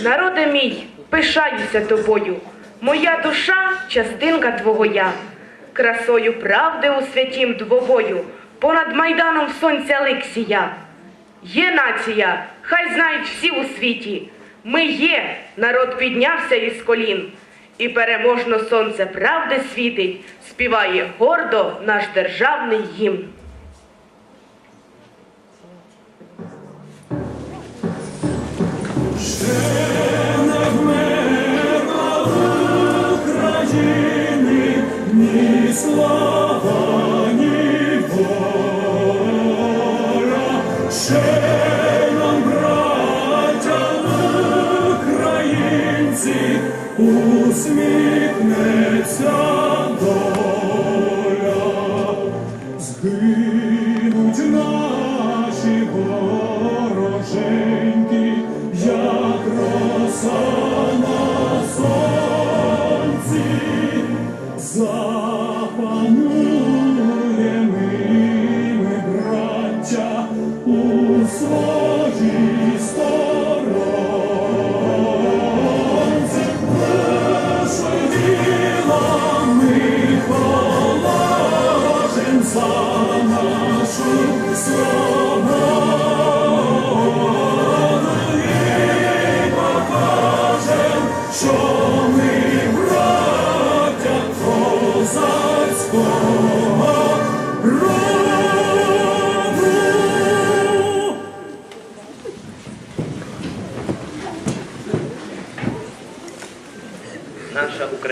Народе мій, пишаюся тобою, моя душа частинка твого я, красою правди у святім двобою, понад майданом сонця лик сія. Є нація, хай знають всі у світі. Ми є, народ піднявся із колін, і переможно сонце правди світить, співає гордо наш державний гімн. Усміхнеться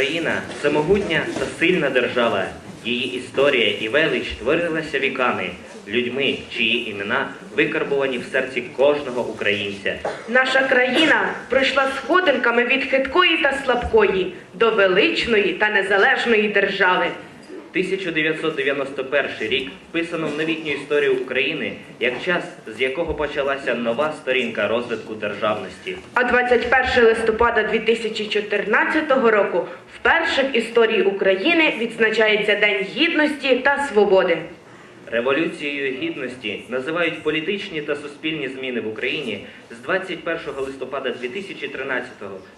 Україна це могутня та сильна держава. Її історія і велич творилася віками, людьми, чиї імена викарбовані в серці кожного українця. Наша країна пройшла сходинками від хиткої та слабкої до величної та незалежної держави. 1991 рік вписано в новітню історію України як час, з якого почалася нова сторінка розвитку державності. А 21 листопада 2014 року вперше в історії України відзначається День Гідності та Свободи. Революцією гідності називають політичні та суспільні зміни в Україні з 21 листопада 2013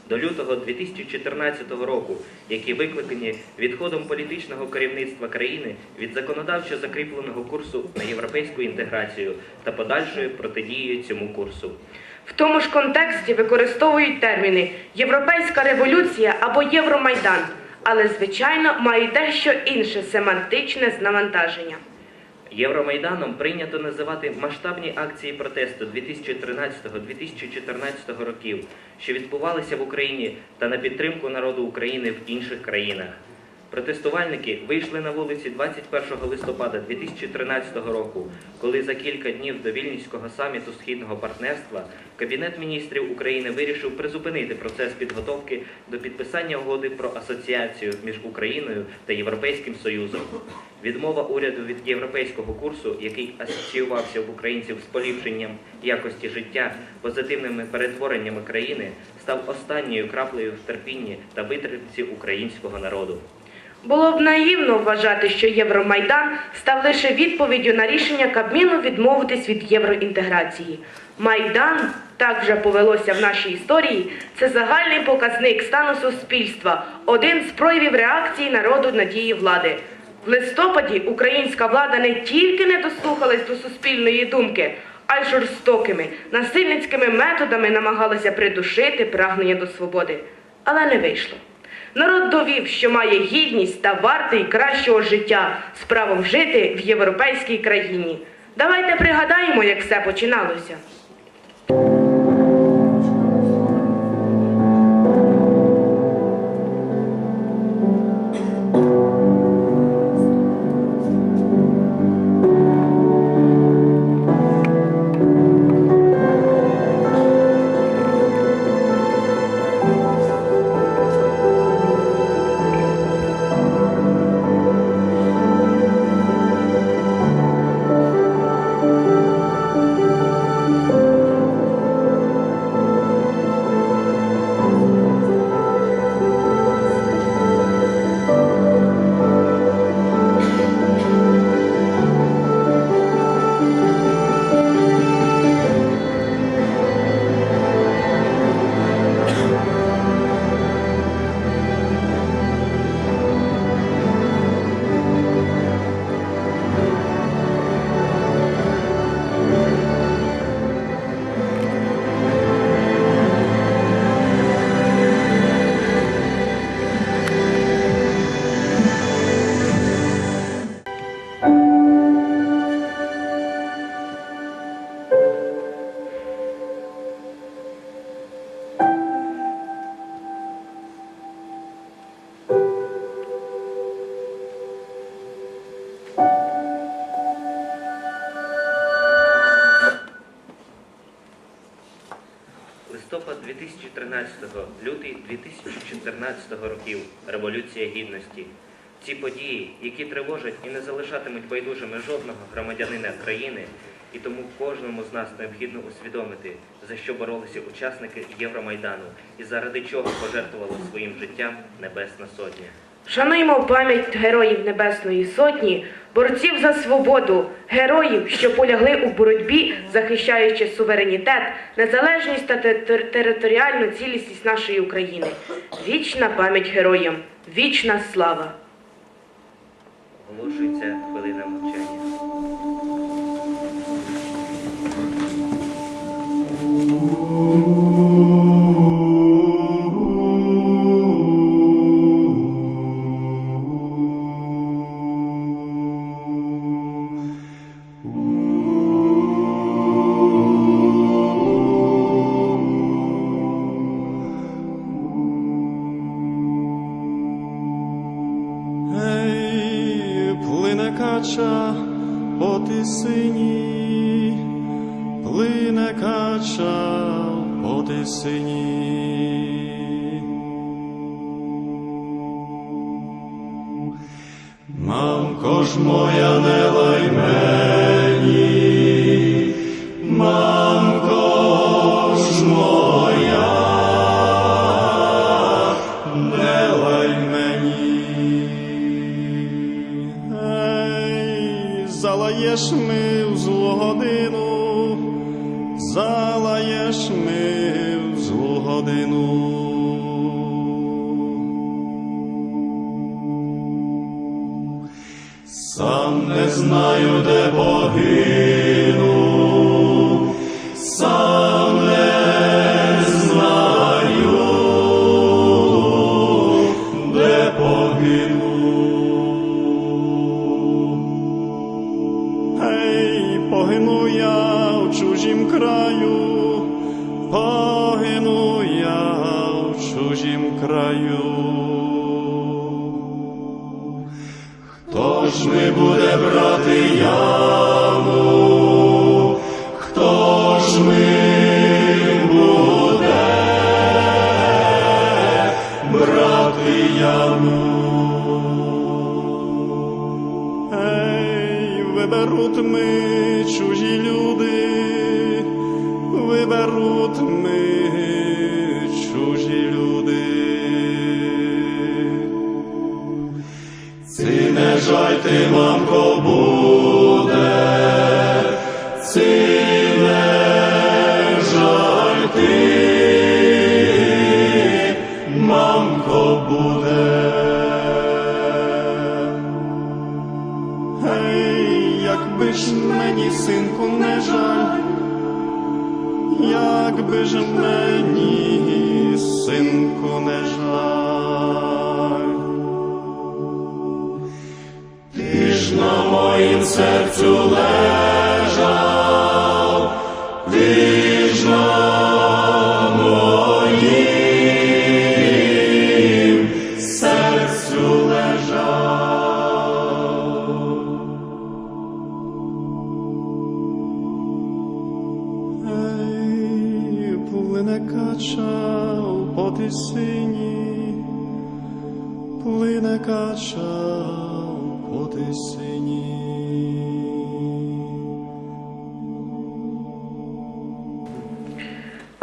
до лютого 2014 року, які викликані відходом політичного керівництва країни від законодавчо закріпленого курсу на європейську інтеграцію та подальшою протидією цьому курсу. В тому ж контексті використовують терміни Європейська революція або Євромайдан, але звичайно мають дещо інше семантичне навантаження. Євромайданом прийнято називати масштабні акції протесту 2013-2014 років, що відбувалися в Україні та на підтримку народу України в інших країнах. Протестувальники вийшли на вулиці 21 листопада 2013 року, коли за кілька днів до Вільнюського саміту Східного партнерства Кабінет міністрів України вирішив призупинити процес підготовки до підписання угоди про асоціацію між Україною та Європейським Союзом. Відмова уряду від європейського курсу, який асоціювався в українців з поліпшенням якості життя, позитивними перетвореннями країни, став останньою краплею в терпінні та витримці українського народу. Було б наївно вважати, що Євромайдан став лише відповіддю на рішення Кабміну відмовитись від євроінтеграції. Майдан, так вже повелося в нашій історії, це загальний показник стану суспільства, один з проявів реакції народу на дії влади. В листопаді українська влада не тільки не дослухалась до суспільної думки, а й жорстокими, насильницькими методами намагалася придушити прагнення до свободи. Але не вийшло. Народ довів, що має гідність та вартий кращого життя з правом жити в європейській країні. Давайте пригадаємо, як все починалося. 2013 лютий 2014 років Революція Гідності. Ці події, які тривожать і не залишатимуть байдужими жодного громадянина країни, і тому кожному з нас необхідно усвідомити, за що боролися учасники Євромайдану і заради чого пожертвували своїм життям Небесна Сотня. Шануємо пам'ять героїв Небесної Сотні, борців за свободу, героїв, що полягли у боротьбі, захищаючи суверенітет, незалежність та те- територіальну цілісність нашої України. Вічна пам'ять героям, вічна слава! Оголошується хвилина мовчання. Ей, тисині. Мамко ж моя не ці не жальти, мамко, буде. Якби ж мені, синку, не жаль, якби ж мені, синку, не жаль. Ти ж на моїм серцю лежав,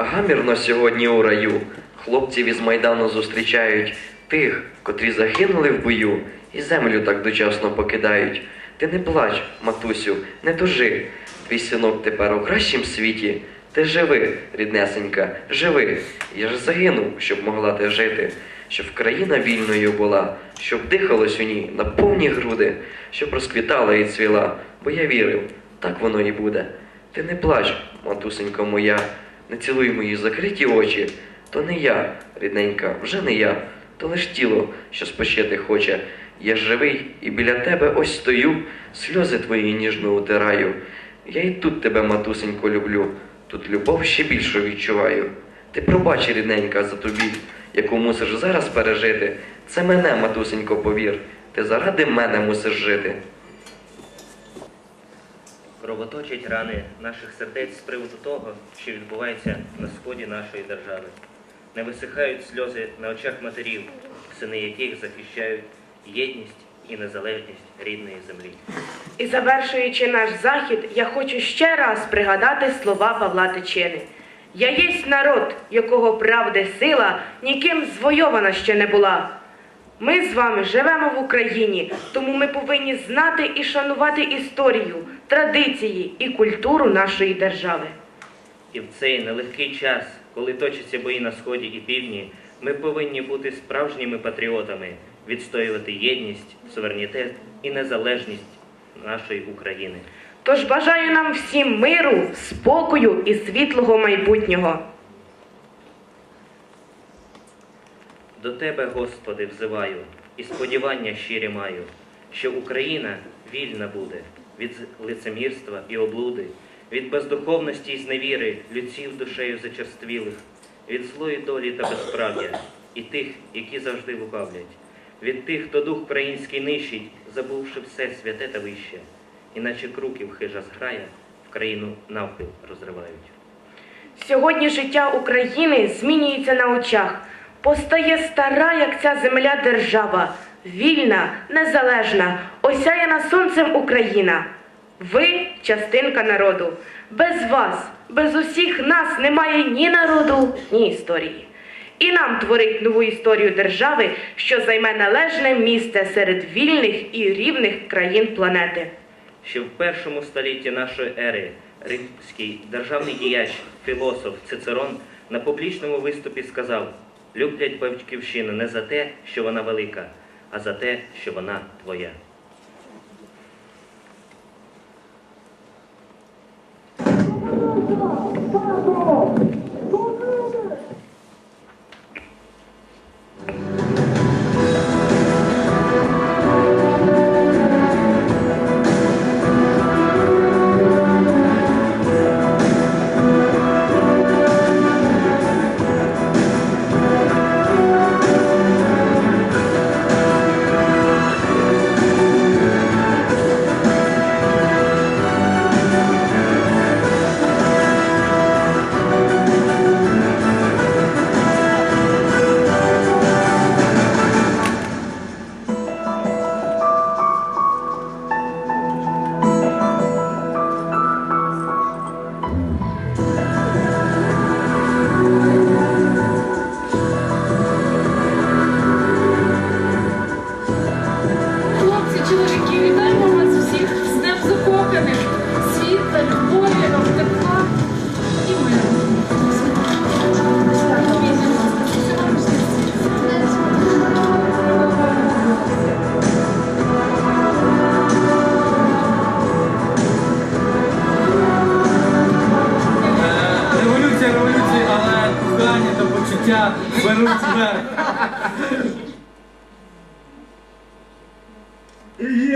Гамірно сьогодні у раю. Хлопців із Майдану зустрічають тих, котрі загинули в бою і землю так дочасно покидають. Ти не плач, матусю, не тужи. Твій синок тепер у кращім світі. Ти живи, ріднесенька, живи. Я ж загинув, щоб могла ти жити, щоб країна вільною була, щоб дихалось у ній на повні груди, щоб розквітала і цвіла, бо я вірив, так воно і буде. Ти не плач, матусенько моя, не цілуй мої закриті очі. То не я, рідненька, вже не я, то лиш тіло, що спочити хоче. Я живий і біля тебе ось стою, сльози твої ніжно утираю. Я і тут тебе, матусенько, люблю, тут любов ще більшу відчуваю. Ти пробач, рідненька, за тобі, яку мусиш зараз пережити. Це мене, матусенько, повір, ти заради мене мусиш жити. Кровоточать рани наших сердець з приводу того, що відбувається на сході нашої держави. не висихають сльози на очах матерів, сини яких захищають єдність і незалежність рідної землі. І завершуючи наш захід, я хочу ще раз пригадати слова Павла Тичини. Я єсть народ, якого правди сила ніким звойована ще не була. Ми з вами живемо в Україні, тому ми повинні знати і шанувати історію, традиції і культуру нашої держави. І в цей нелегкий час, коли точаться бої на сході і півдні, ми повинні бути справжніми патріотами, відстоювати єдність, суверенітет і незалежність нашої України. Тож бажаю нам всім миру, спокою і світлого майбутнього. До Тебе, Господи, взиваю, і сподівання щирі маю, що Україна вільна буде від лицемірства і облуди, від бездуховності і зневіри, людців душею зачерствілих, від злої долі та безправ'я, і тих, які завжди лукавлять, від тих, хто дух український нищить, забувши все святе та вище, іначе круків хижа зграя в країну навпіл розривають. Сьогодні життя України змінюється на очах. Постає стара, як ця земля держава, вільна, незалежна, осяяна сонцем Україна. Ви частинка народу. Без вас, без усіх нас немає ні народу, ні історії. І нам творить нову історію держави, що займе належне місце серед вільних і рівних країн планети. Ще в першому столітті нашої ери римський державний діяч, філософ Цицерон на публічному виступі сказав: люблять батьківщину не за те, що вона велика, а за те, що вона твоя.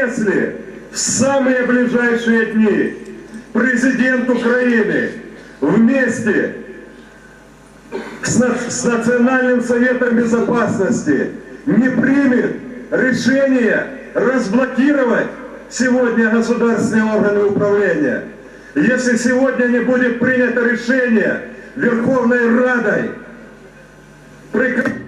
Если в самые ближайшие дни президент Украины вместе с, с Национальным Советом Безопасности не примет решение разблокировать сегодня государственные органы управления, если сегодня не будет принято решение Верховной Радой прекратить